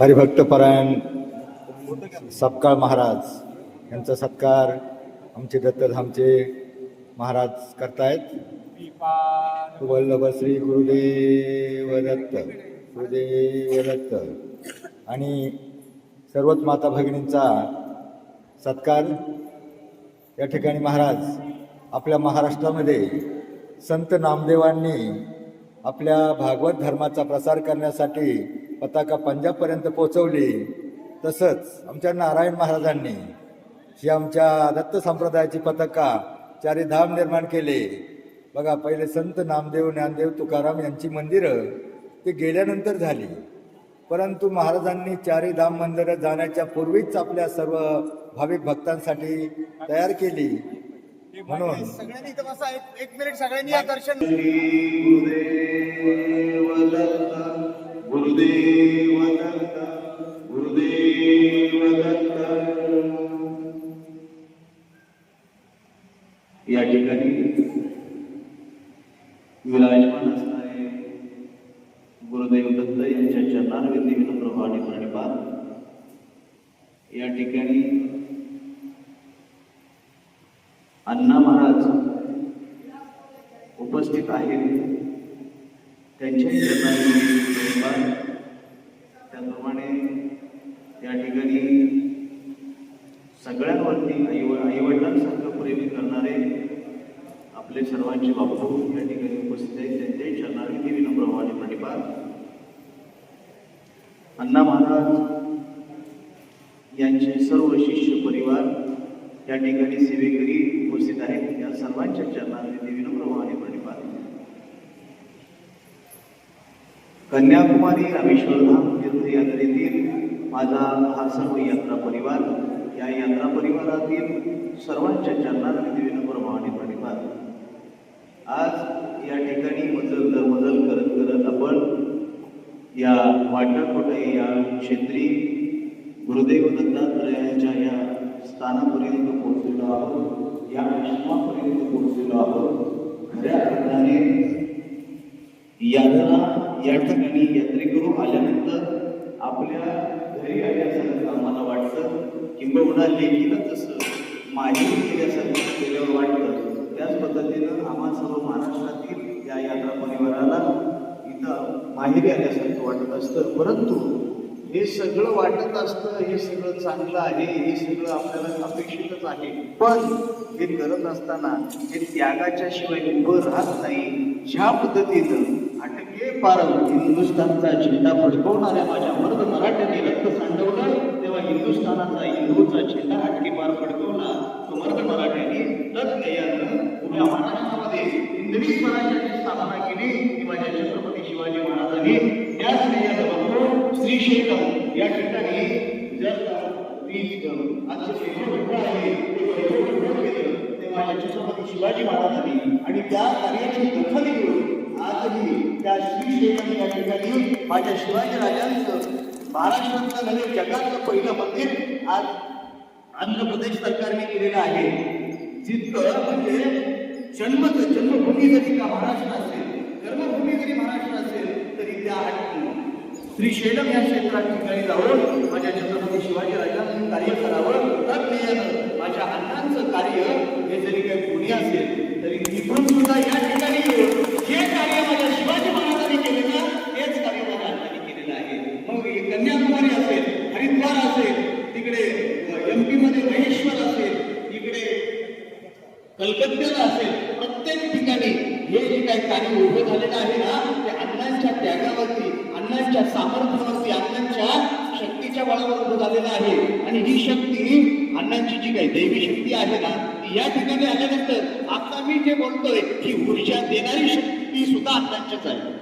हरिभक्तपरायण सपकाळ महाराज यांचा सत्कार आमचे दत्तधामचे महाराज करतायत. वल्लभ श्री गुरुदेव दत्त गुरुदेव दत्त. आणि सर्वच माता भगिनींचा सत्कार. या ठिकाणी महाराज आपल्या महाराष्ट्रामध्ये संत नामदेवांनी आपल्या भागवत धर्माचा प्रसार करण्यासाठी पताका पंजाबपर्यंत पोहोचवली. तसंच आमच्या नारायण महाराजांनी ही आमच्या दत्त संप्रदायाची पताका चारी धाम निर्माण केले. बघा पहिले संत नामदेव ज्ञानदेव तुकाराम यांची मंदिरं ते गेल्यानंतर झाली. परंतु महाराजांनी चारी धाम मंदिरं जाण्याच्या पूर्वीच आपल्या सर्व भाविक भक्तांसाठी तयार केली. म्हणून सगळ्यांनी इथं बसा एक एक मिनिट सगळ्यांनी या दर्शन गुरुदेव दत्त गुरुदेव दत्त या ठिकाणी विराजमान असणारे गुरुदेव दत्त यांच्या चरणारविंदी विनम्र आणि प्रणिपात. या ठिकाणी अण्णा महाराज उपस्थित आहेत. त्यांच्याही चरणांनी प्रेमभाव. त्याचप्रमाणे या ठिकाणी सगळ्यांवरती आई आईवडिलांसारखं प्रेमी करणारे आपले सर्वांचे बापू या ठिकाणी उपस्थित आहेत. त्यांच्याही चरणांनी विनम्र आणि प्रतिपाद अण्णा महाराज यांचे सर्व शिष्य परिवार या ठिकाणी सेवेकरी उपस्थित आहेत. या सर्वांच्या चरणांमध्ये विनम्र आणि प्रतिपाद कन्याकुमारी रामेश्वरधाम तीर्थयात्रेतील माझा हा सर्व यात्रा परिवार या यात्रा परिवारातील सर्वांच्या चरणांमध्ये विनम्र आणि प्रतिपाद आज या ठिकाणी मजल मजल करत करत आपण या वाटाकोटे या क्षेत्री गुरुदेव दत्तात्रयाच्या या स्थानापर्यंत पोहोचलेलो आहोत. या आश्रमापर्यंत पोहोचलेलो आहोत. खऱ्या अर्थाने यात्रा या ठिकाणी यात्रेकरू आल्यानंतर आपल्या घरी आल्यासारखं आम्हाला वाटतं किंबहुना लेखीनं तसं. माहिती केल्यासारखं केल्यावर वाटतं त्याच पद्धतीनं आम्हा सर्व महाराष्ट्रातील या यात्रा परिवाराला इथं माहेरी आल्यासारखं वाटत असतं. परंतु हे सगळं वाटत असतं हे सगळं चांगलं आहे हे सगळं आपल्याला अपेक्षितच आहे. पण हे करत असताना हे त्यागाच्या शिवाय उभं राहत नाही. ज्या पद्धतीनं अटके पारव हिंदुस्थानचा झेंडा फडकवणाऱ्या माझ्या मर्द मराठ्यांनी रक्त सांडवलं हिंदुस्थानाचा हिंदूचा झेंडा अटके पार फडकवला तो मर्द मराठ्यांनी तत्नयानं उभ्या महाराष्ट्रामध्ये. हिंदवी स्वराज्याची स्थापना केली. ती माझ्या छत्रपती शिवाजी महाराजांनी. त्याच नयानं बघतो श्रीशैलम या ठिकाणी जर का आजचं वैभव आहे ते वैभव केलं ते माझ्या छत्रपती शिवाजी महाराजांनी. आणि त्या कार्याची दखल घेऊन आजही त्या श्रीशैलम या ठिकाणी माझ्या शिवाजी राजांचं महाराष्ट्रातलं नव्हे जगातलं पहिलं मंदिर आज आंध्र प्रदेश सरकारने केलेलं आहे. जितकं म्हणजे जन्म जन्मभूमी जरी का महाराष्ट्र असेल कर्मभूमी जरी महाराष्ट्र असेल तरी त्या श्री शेडम या क्षेत्रात ठिकाणी जाऊन माझ्या छत्रपती शिवाजी राजांनी कार्य करावं तज्ञ माझ्या अण्णांचं कार्य हे जरी काही पुणे असेल तरी तिथून सुद्धा या ठिकाणी येऊन जे कार्य माझ्या शिवाजी महाराजांनी केले ना तेच कार्य माझ्या अण्णांनी केलेलं आहे मग हे कन्याकुमारी असेल हरिद्वार असेल तिकडे एम पी मध्ये महेश्वर असेल इकडे कलकत्त्याला असेल. प्रत्येक ठिकाणी हे जे काही कार्य उभं झालेलं आहे ना ते अण्णांच्या त्यागावरती अण्णांच्या सामर्थ्यावरती अण्णांच्या शक्तीच्या बळावर उभं झालेलं आहे. आणि ही शक्ती अण्णांची जी काही दैवी शक्ती आहे ना ती या ठिकाणी आल्यानंतर आता मी जे बोलतोय ही ऊर्जा देणारी शक्ती सुद्धा अण्णांचीच आहे.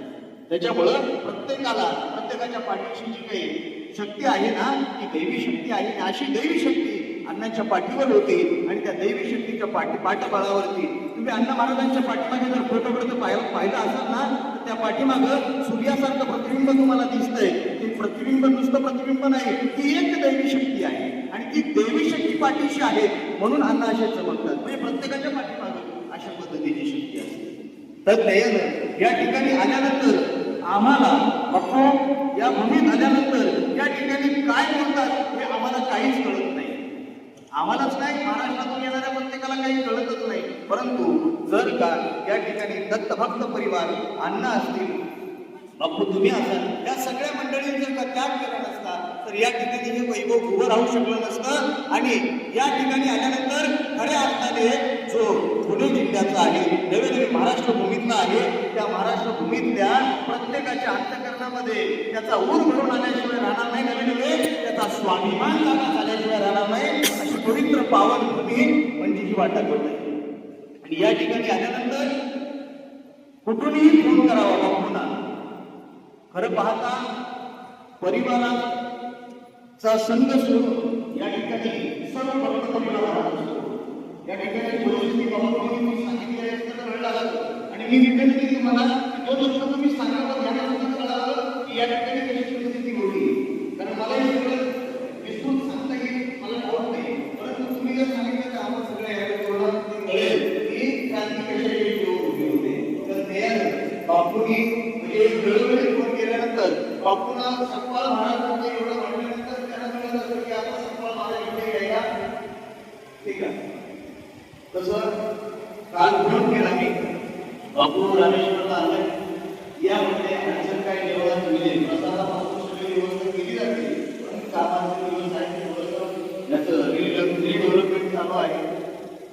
त्याच्यामुळं प्रत्येकाला प्रत्येकाच्या पाठीशी जी काही शक्ती आहे ना ती दैवी शक्ती आहे. अशी दैवी शक्ती अण्णांच्या पाठीवर होते आणि त्या दैवी शक्तीच्या पाठी पाठबळावरती. तुम्ही अण्णा महाराजांच्या पाठीमागे जर फोटो फोटो पाहिलं पाहिलं असाल ना तर त्या पाठीमागं सूर्यासारखं प्रतिबिंब तुम्हाला दिसतंय. ते प्रतिबिंब नुसतं प्रतिबिंब नाही ती एक दैवी शक्ती आहे. आणि ती दैवी शक्ती पाठीशी आहे म्हणून अण्णा असे चमकतात. म्हणजे प्रत्येकाच्या पाठीमागं अशा पद्धतीची शक्ती असते. तर दयानं या ठिकाणी आल्यानंतर आम्हाला बापू या भूमीत आल्यानंतर या ठिकाणी काय बोलतात हे आम्हाला काहीच कळत नाही. आम्हालाच नाही महाराष्ट्रातून येणाऱ्या प्रत्येकाला काही कळतच नाही. परंतु जर का या ठिकाणी दत्तभक्त परिवार अण्णा असतील बापू तुम्ही असाल या सगळ्या मंडळींनी जर का त्याग केला नसता तर या ठिकाणी हे वैभव उभं राहू शकलं नसतं. आणि या ठिकाणी आल्यानंतर खऱ्या अर्थाने जो पुणे जिल्ह्याचा आहे नवे नवे महाराष्ट्र भूमीतला आहे त्या महाराष्ट्र भूमीतल्या प्रत्येकाच्या अंतकरणामध्ये त्याचा ऊर भरून आल्याशिवाय राहणार नाही नवे नवे त्याचा स्वाभिमान जागा झाल्याशिवाय राहणार नाही. पवित्र पावन भूमी म्हणजे ही वाटाघाट आहे. आणि या ठिकाणी आल्यानंतर कुठूनही फोन करावा बापूंना खरं पाहता परिवाराचा संघ सोडून या ठिकाणी सर्व भक्त या ठिकाणी परिस्थिती बाबा सांगितली आहे तर आणि मी विनंती तुम्हाला केल्यानंतर महाराजांचं एवढं त्यांना असतं की महाराज इथे ठीक आहे. तसं काल केला मी. बापू रामेश्वरला यामध्ये अडचण काय देवाला मिळेल प्रसादापासून सगळी व्यवस्था केली जाते. पण कामाचे दिवस आहे थोडंसं याचं रिडेव्हलपमेंट चालू आहे.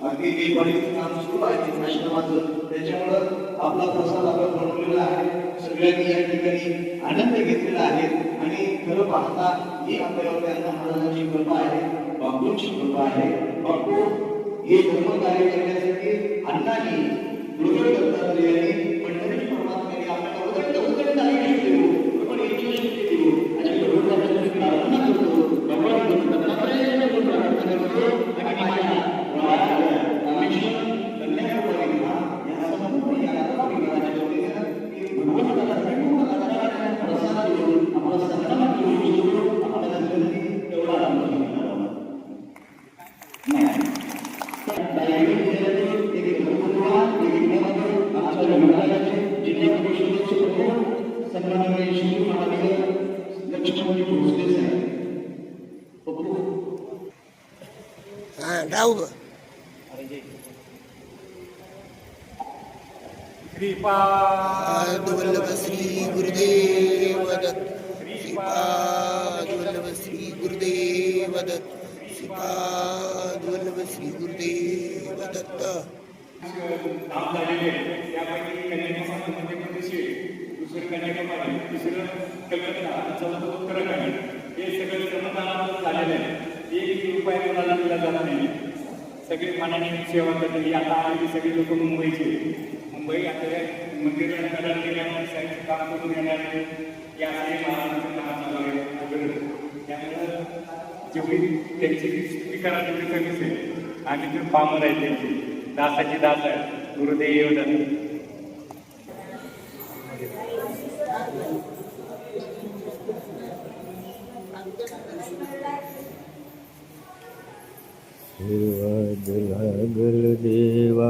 अगदी काम सुरू आहे आश्रमाचं त्याच्यामुळं आपला प्रसाद आपण बनवलेला आहे. सगळ्यांनी या ठिकाणी आनंद घेतलेला आहे. आणि खरं पाहता ही आपल्या महाराजांची कृपा आहे बापूंची कृपा आहे. बापू हे धर्म कार्य करण्यासाठी अण्णांनी गुरुदेव दत्तात्रयांनी हा राहू ग श्रीपाद वल्लभ श्री गुरुदेव दत्त. श्रीपाद वल्लभ श्री गुरुदेव दत्त. श्रीपाद वल्लभ श्री गुरुदेव दत्त. काम झालेले आहे. त्यापैकी कन्याकुमारी मध्ये प्रदेश दुसरं कन्याकुमारी तिसरं कलकत्ता आणि चौथं उत्तराखंड हे सगळं श्रमदानातून झालेलं आहे एक रुपया कोणाला दिला जात नाही. सगळे मनाने सेवा करते आता आम्ही सगळी लोक मुंबईचे. मुंबई आता मंदिर करायला गेल्यामुळे साईडचं काम करून येणारे या काही महाराजांचं काम चालू आहे वगैरे. त्यामुळं जेवढी त्यांची स्तुती करा तेवढी कमीच आहे आणि ते पामर आहे त्यांची दासाची दास आहे. गुरुदेव दत्त देवा गुरुदेवा